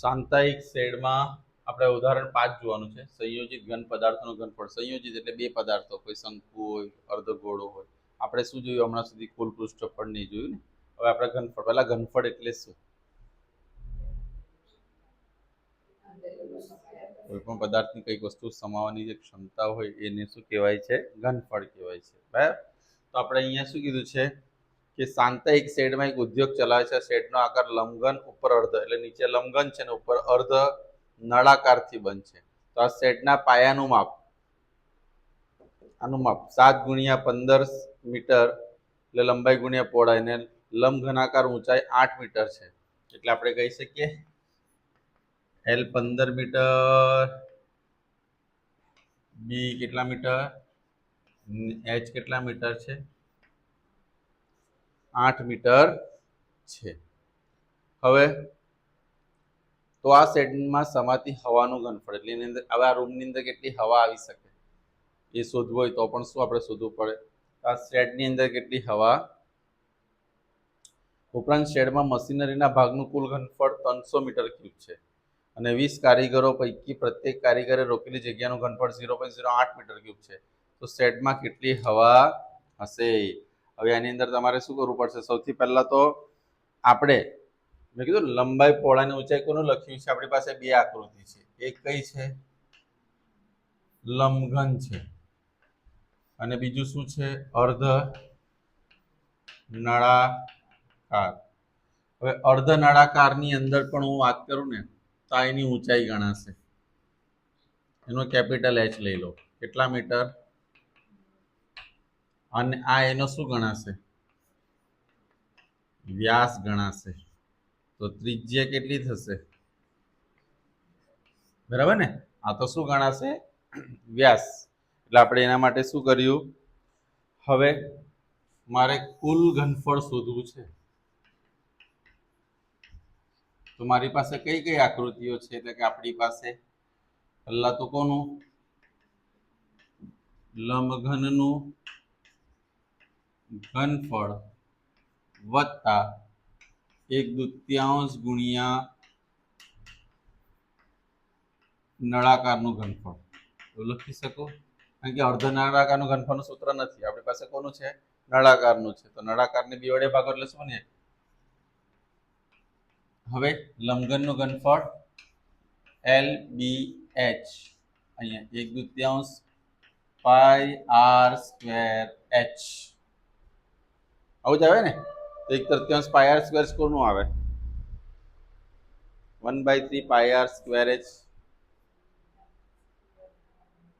સાંતાયિક શેડમાં આપણે ઉદાહરણ પાંચ જોવાનું છે. સંયોજિત ઘન પદાર્થોનું ઘનફળ સંયોજિત એટલે બે પદાર્થો કોઈ શંકુ હોય, અર્ધગોળો હોય. આપણે શું જોયું? હમણાં સુધી કુલ પૃષ્ઠફળ નહીં જોયું ને? હવે આપણે ઘનફળ પહેલા ઘનફળ એટલે શું? કોઈ પણ પદાર્થની કંઈક વસ્તુ સમાવવાની જે ક્ષમતા હોય એને શું કહેવાય છે? ઘનફળ કહેવાય છે. બરાબર? તો આપણે અહીંયા શું કીધું છે? કે સાંતાયિક શેડમાં એક ઉદ્યોગ ચલાવે છે, શેડનો આકાર લંબઘન ઉપર અર્ધ એટલે નીચે લંબઘન છે ને ઉપર અર્ધ નળાકારથી છે. તો આ શેડના પાયાનું માપ, આનું માપ સાત ગુણ્યા પંદર મીટર, એટલે લંબાઈ ગુણ્યા પહોળાઈ, ને લંબઘનાકાર ઊંચાઈ આઠ મીટર છે. એટલે આપણે કહી શકીએ એલ પંદર મીટર બી કેટલા મીટર એચ કેટલા મીટર છે? આઠ મીટર છે. હવે, તો આ શેડમાં સમાતી હવાનું ઘનફળ, એટલે એની અંદર, હવે આ રૂમની અંદર કેટલી હવા આવી શકે? એ શોધવું હોય તો પણ શું આપણે શોધવું પડે? આ શેડની અંદર કેટલી હવા? ઉપરાંત શેડમાં મશીનરીના ભાગનું કુલ ઘનફળ ત્રણસો મીટર ક્યુબ છે. અને વીસ કારીગરો પૈકી પ્રત્યેક કારીગરે રોકેલી જગ્યાનું ઘનફળ ઝીરો પોઈન્ટ ઝીરો આઠ મીટર ક્યુબ છે. તો શેડમાં કેટલી હવા હશે? હવે આની અંદર તમારે શું કરવું પડશે? સૌથી પહેલાં તો આપણે, મેં કીધું લંબાઈ પહોળાની ઊંચાઈ કોનું લખ્યું છે? આપણી પાસે બે આકૃતિ છે. એક કઈ છે? લંબઘન છે. અને બીજું શું છે? અર્ધ નળાકાર. હવે અર્ધ નળાકારની અંદર પણ હું વાત કરું ને, તો એની ઊંચાઈ ગણાશે. એનો કેપિટલ એચ લઈ લો. કેટલા મીટર? અને આ એનો શું ગણાશે? વ્યાસ ગણાશે. તો ત્રિજ્યા કેટલી થશે? બરાબર ને? આ તો શું ગણાશે? વ્યાસ. એટલે આપણે એના માટે શું કર્યું? હવે મારે કુલ ઘનફળ શોધવું છે. તો મારી પાસે કઈ કઈ આકૃતિઓ છે? એટલે કે આપણી પાસે પહેલા તો કોનું? લંબઘનનું ઘનફળ વત્તા એક દૂત્યાંશ ગુણ્યા નળાકારનું ઘનફળ. એવું લખી શકો? કારણ કે અર્ધ નળાકારનું ઘનફળનું સૂત્ર નથી. આપણી પાસે કોનું છે? નળાકારનું છે. તો નળાકારને બે વડે ભાગો એટલે શું ને હવે લંબઘનનું ઘનફળ એલ બી એચ. અહીંયા એક દૂત્યાંશ પાય આર સ્ક્વેર એચ. આવું જ આવે ને? તો એક તૃતીયાંશ પાય આર સ્ક્વેર કોનું આવે. One by three pi R square H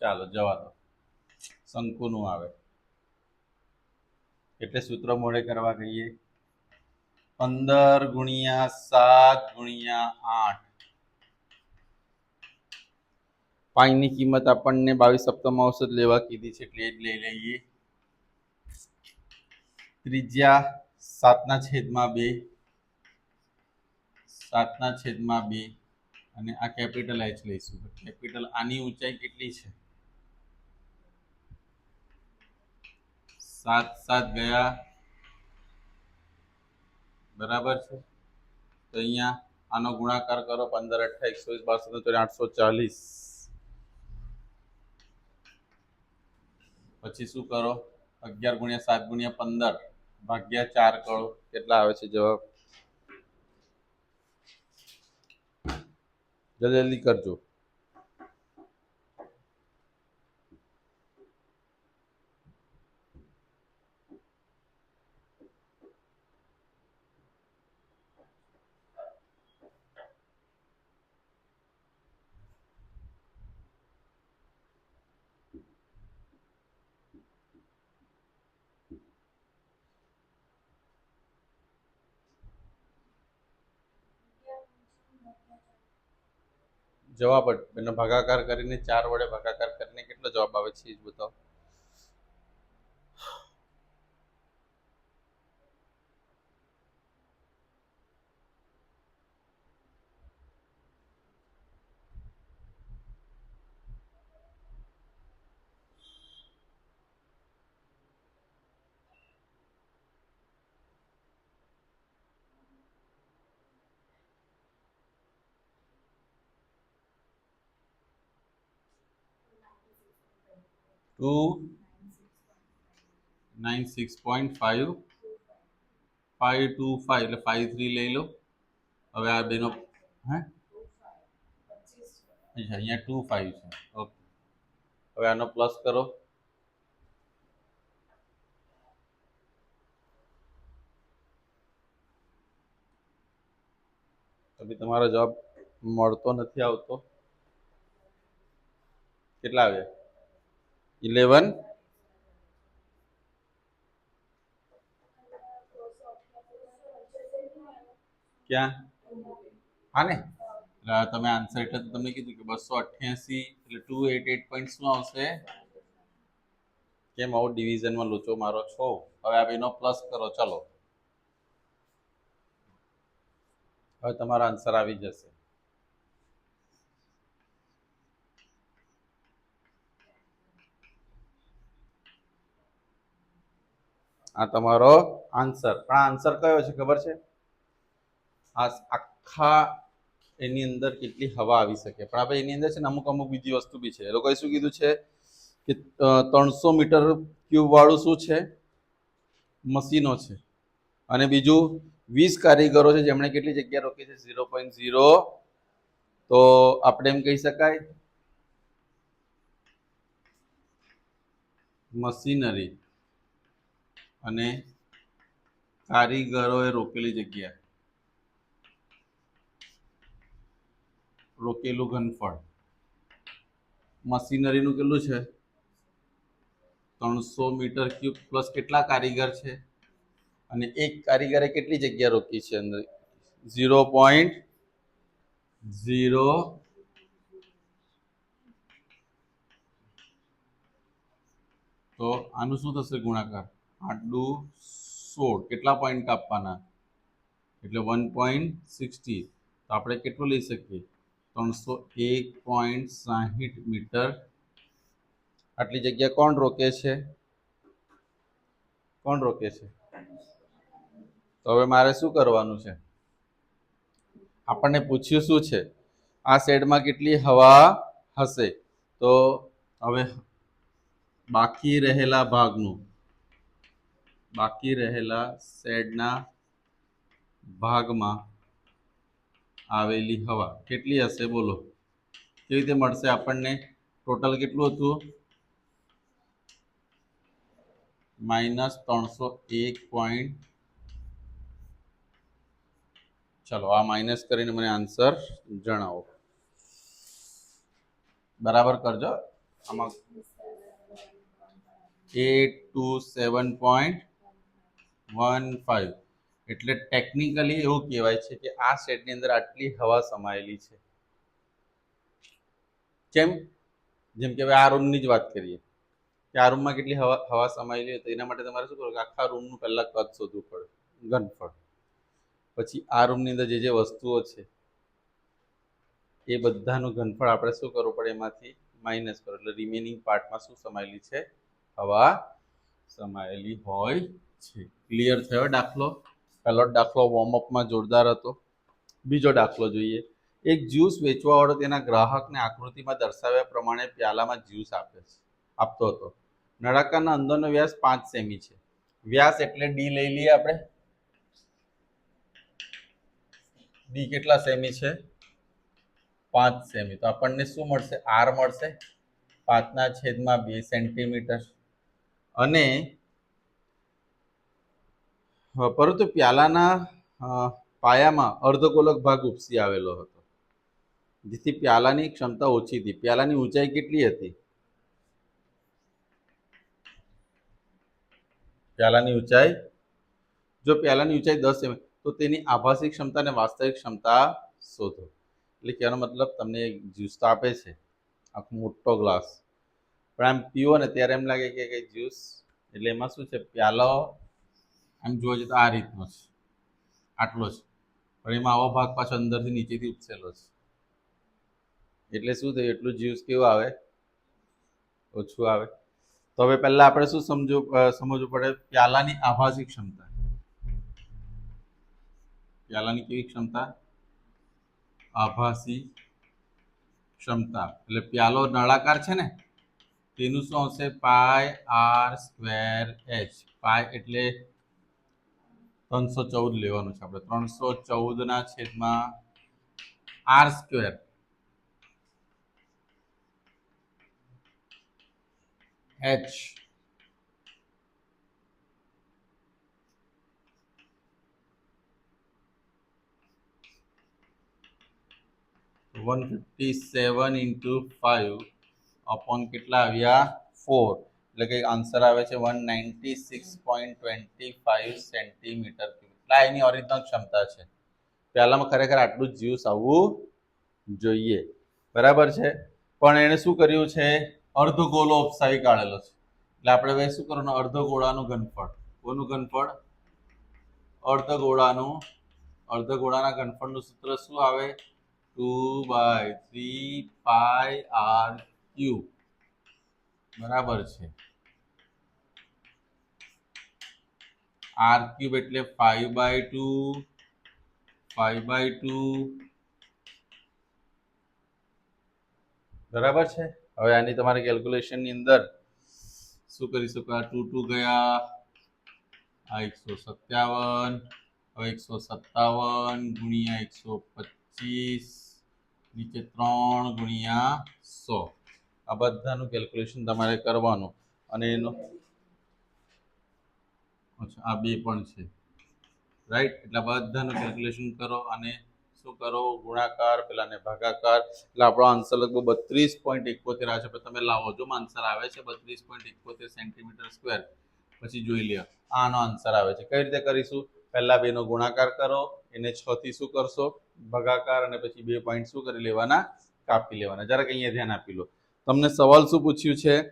ચાલો, જવા દો. શંકુનું આવે. એટલે સૂત્ર મોડે કરવા કહીએ. પંદર ગુણ્યા સાત ગુણ્યા આઠ. પાઈની કિંમત આપણને બાવીસ સપ્તમ ઔષધ લેવા કીધી છે, એટલે એ લઈ લઈએ. ત્રિજ્યા સાતના છેદમાં બે, સાતના છેદમાં બે અને આ કેપિટલ એચ લઈશું. કેપિટલ આની ઊંચાઈ કેટલી છે? સાત સાત ગયા. બરાબર છે? તો અહીંયા આનો ગુણાકાર કરો પંદર અઠ્ઠા એકસો વીસ આઠસો ચાલીસ. પછી શું કરો? અગિયાર ગુણ્યા સાત ગુણ્યા પંદર. ભાગ્યા ચાર કરો કેટલા આવે છે જવાબ? જલ્દી કરજો. જવાબ એનો ભાગાકાર કરીને ચાર વડે ભાગાકાર કરીને કેટલો જવાબ આવે છે એ જ બતાવો. Two nine six point five five two five એટલે ફાઇવ થ્રી લઈ લો. હવે આ બેનો, હે? અચ્છા અહીંયા ટુ ફાઇવ છે. ઓકે. હવે આનો પ્લસ કરો. બી તમારો જવાબ મળતો નથી આવતો. કેટલા આવ્યા? ઇલેવન ક્યાં હા ને એટલે આ તમે આન્સર એટલે તો તમને કીધું કે બસો અઠ્યાસી એટલે ટુ એટ એટ પોઈન્ટ શું આવશે કેમ આવો ડિવિઝનમાં લોચો મારો છો હવે આ બેનો પ્લસ કરો ચલો હવે તમારો આન્સર આવી જશે આ તમારો આન્સર. પણ આ આન્સર કયો છે ખબર છે? આ આખા એની અંદર કેટલી હવા આવી શકે. પણ આપણે એની અંદર છે ને અમુક અમુક બીજી વસ્તુ બી છે. એ લોકોએ શું કીધું છે કે ત્રણસો મીટર ક્યુબ વાળું શું છે? મશીનો છે. અને બીજું વીસ કારીગરો છે જેમણે કેટલી જગ્યા રોકી છે? Zero point zero. તો આપણે એમ કહી શકાય મશીનરી. અને કારીગરોએ રોકેલી જગ્યા. રોકેલું ઘનફળ. મશીનરીનું કેટલું છે? ત્રણસો મીટર ક્યુબ પ્લસ કેટલા કારીગર છે? અને એક કારીગરે કેટલી જગ્યા રોકી છે અંદર? ઝીરો પોઈન્ટ ઝીરો તો આનું શું થશે ગુણાકાર? આટલું સોળ. કેટલા પોઈન્ટ કાપવાના? એટલે વન પોઈન્ટ સિક્સટી તો આપણે કેટલું લઈ શકીએ? ત્રણસો એક પોઈન્ટ સાહીઠ મીટર. આટલી જગ્યા કોણ રોકે છે? કોણ રોકે છે? તો હવે મારે શું કરવાનું છે? આપણને પૂછ્યું શું છે? આ શેડમાં કેટલી હવા હશે? તો હવે બાકી રહેલા ભાગનું બાકી રહેલા શેડના ભાગમાં આવેલી હવા. કેટલી હશે? બોલો. કેવી રીતે મળશે આપણને? ટોટલ કેટલું હતું? માઇનસ ત્રણસો એક પોઈન્ટ ચલો આ માઇનસ કરીને મને આન્સર જણાવો. બરાબર કરજો. આમાં eight two seven point one five એટલે ટેકનિકલી એવું કહેવાય છે કે આ શેડની અંદર આટલી હવા સમાયેલી છે. કેમ? જેમ કે હવે આ રૂમની જ વાત કરીએ. કે આ રૂમમાં કેટલી હવા હવા સમાયેલી હોય તો એના માટે તમારે શું કરવું? કે આખા રૂમનું પહેલાં કદ શોધવું પડે. ઘનફળ. પછી આ રૂમની અંદર જે જે વસ્તુઓ છે, એ બધાનું ઘનફળ આપણે શું કરવું પડે? એમાંથી માઇનસ કરો. એટલે રિમેનિંગ પાર્ટમાં શું સમાયેલી છે? હવા સમાયેલી હોય છે ક્લિયર થયો દાખલો પહેલો દાખલો વોર્મઅપમાં જોરદાર હતો. બીજો દાખલો જોઈએ. એક જ્યુસ વેચવાવાળો તેના ગ્રાહકને આકૃતિમાં દર્શાવ્યા પ્રમાણે પ્યાલામાં જ્યુસ આપે છે, આપતો હતો. નળાકારના અંદરનો વ્યાસ પાંચ સેમી છે. વ્યાસ એટલે ડી લઈ લઈએ આપણે. ડી કેટલા સેમી છે? પાંચ સેમી. તો આપણને શું મળશે? આર મળશે. પાંચના છેદમાં બે સેન્ટીમીટર અને પરંતુ પ્યાલાના પાયામાં અર્ધગોલક ભાગ ઉપસી આવેલો હતો. જેથી પ્યાલાની ક્ષમતા ઓછી હતી. પ્યાલાની ઊંચાઈ કેટલી હતી? પ્યાલાની ઊંચાઈ? જો પ્યાલાની ઊંચાઈ દસ એમ, તો તેની આભાસી ક્ષમતા અને વાસ્તવિક ક્ષમતા શોધો. એટલે કહેવાનો મતલબ તમને એક જ્યુસ તો આપે છે. આખો મોટો ગ્લાસ. પણ આમ પીવો ને ત્યારે એમ લાગે કે કે જ્યુસ એટલે એમાં શું છે? પ્યાલો આમ જોવા જઈએ આ રીતનો છે. આટલો છે. પણ એમાં આવો ભાગ પાછો અંદરથી નીચેથી ઉપસેલો છે. એટલે શું થયું? એટલું જ્યુસ કેવું આવે? ઓછું આવે. તો હવે પહેલાં આપણે શું સમજવું સમજવું પડે? પ્યાલાની આભાસી ક્ષમતા. પ્યાલાની કેવી ક્ષમતા? આભાસી ક્ષમતા. એટલે પ્યાલો નળાકાર છે ને? તેનું શું આવશે? Pi R square H. Pi એટલે ત્રણસો ચૌદ લેવાનું છે આપણે. ત્રણસો ચૌદના છેદમાં R square. H. One fifty seven into five upon કેટલા આવ્યા? ફોર. એટલે કે આન્સર આવે છે one ninety six point twenty five centimetre એટલે એની ઓરિજિનલ ક્ષમતા છે. પહેલાંમાં ખરેખર આટલું જ જ્યુસ આવવું જોઈએ. બરાબર છે? પણ એણે શું કર્યું છે? અર્ધ ગોળો ઉપસાવી કાઢેલો છે. એટલે આપણે હવે શું કરવાનું? અર્ધ ગોળાનું ઘનફળ. કોનું ઘનફળ? અર્ધ ગોળાનું. અર્ધ ગોળાના ઘનફળનું સૂત્ર શું આવે? Two by three pi R cube બરાબર છે. આર ક્યુબ એટલે five by two five by two બરાબર છે? હવે આની તમારે કેલ્ક્યુલેશનની અંદર શું કરી શકો આ ટુ ટુ ગયા, આ એકસો સત્યાવન, હવે એકસો સત્તાવન ગુણ્યા એકસો પચીસ, નીચે ત્રણ ગુણ્યા સો. આ બધાનું કેલ્ક્યુલેશન તમારે કરવાનું. અને એનો અચ્છા આ બે પણ છે. રાઈટ એટલે બધાનું કેલ્ક્યુલેશન કરો અને શું કરો? ગુણાકાર, પેલાને ભાગાકાર. એટલે આપણો આન્સર લગભગ બત્રીસ પોઈન્ટ એકોતેર આવે છે. તમે લાવો, જો આન્સર આવે છે બત્રીસ પોઈન્ટ એકોતેર સેન્ટીમીટર સ્ક્વેર પછી જોઈ લ્યો. આનો આન્સર આવે છે. કઈ રીતે કરીશું? પહેલા બેનો ગુણાકાર કરો, એને છ થી શું કરશો? ભાગાકાર અને પછી બે પોઈન્ટ શું કરી લેવાના? કાપી લેવાના. જરાક અહીંયા ધ્યાન આપી લો. તમને સવાલ શું પૂછ્યું છે?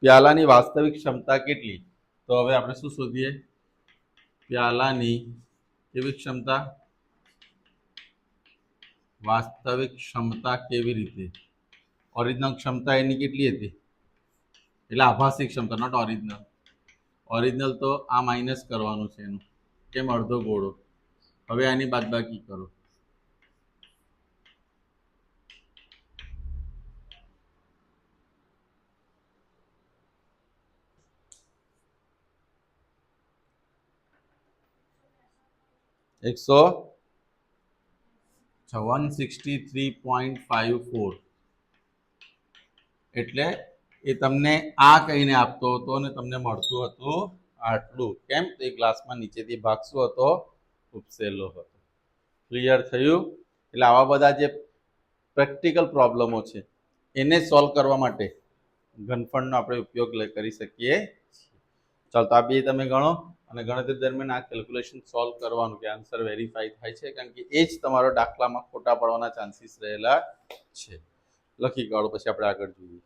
પ્યાલાની વાસ્તવિક ક્ષમતા કેટલી? તો હવે આપણે શું શોધીએ? પ્યાલાની કેવી ક્ષમતા? વાસ્તવિક ક્ષમતા કેવી રીતે? ઓરિજિનલ ક્ષમતા એની કેટલી હતી? એટલે આભાસી ક્ષમતા નોટ ઓરિજિનલ ઓરિજિનલ તો આ માઇનસ કરવાનું છે એનું. કેમ અડધો ગોળો? હવે આની બાદબાકી કરો. એકસો one sixty three point five four એટલે એ તમને આ કહીને આપતો હતો અને તમને મળતું હતું આટલું. કેમ? તો એ ગ્લાસમાં નીચેથી ભાગ શું હતો ઉપસેલો હતો. ક્લિયર થયું? એટલે આવા બધા જે પ્રેક્ટિકલ પ્રોબ્લેમો છે, એને સોલ્વ કરવા માટે ઘનફળનો આપણે ઉપયોગ કરી શકીએ ચાલ તો આ તમે ગણો. અને ગણતરી દરમિયાન આ કેલ્ક્યુલેશન સોલ્વ કરવાનું કે આન્સર વેરીફાઈ થાય છે, કારણ કે એ જ તમારો દાખલામાં ખોટા પડવાના ચાન્સીસ રહેલા છે. લખી કાઢો, પછી આપણે આગળ જોઈએ.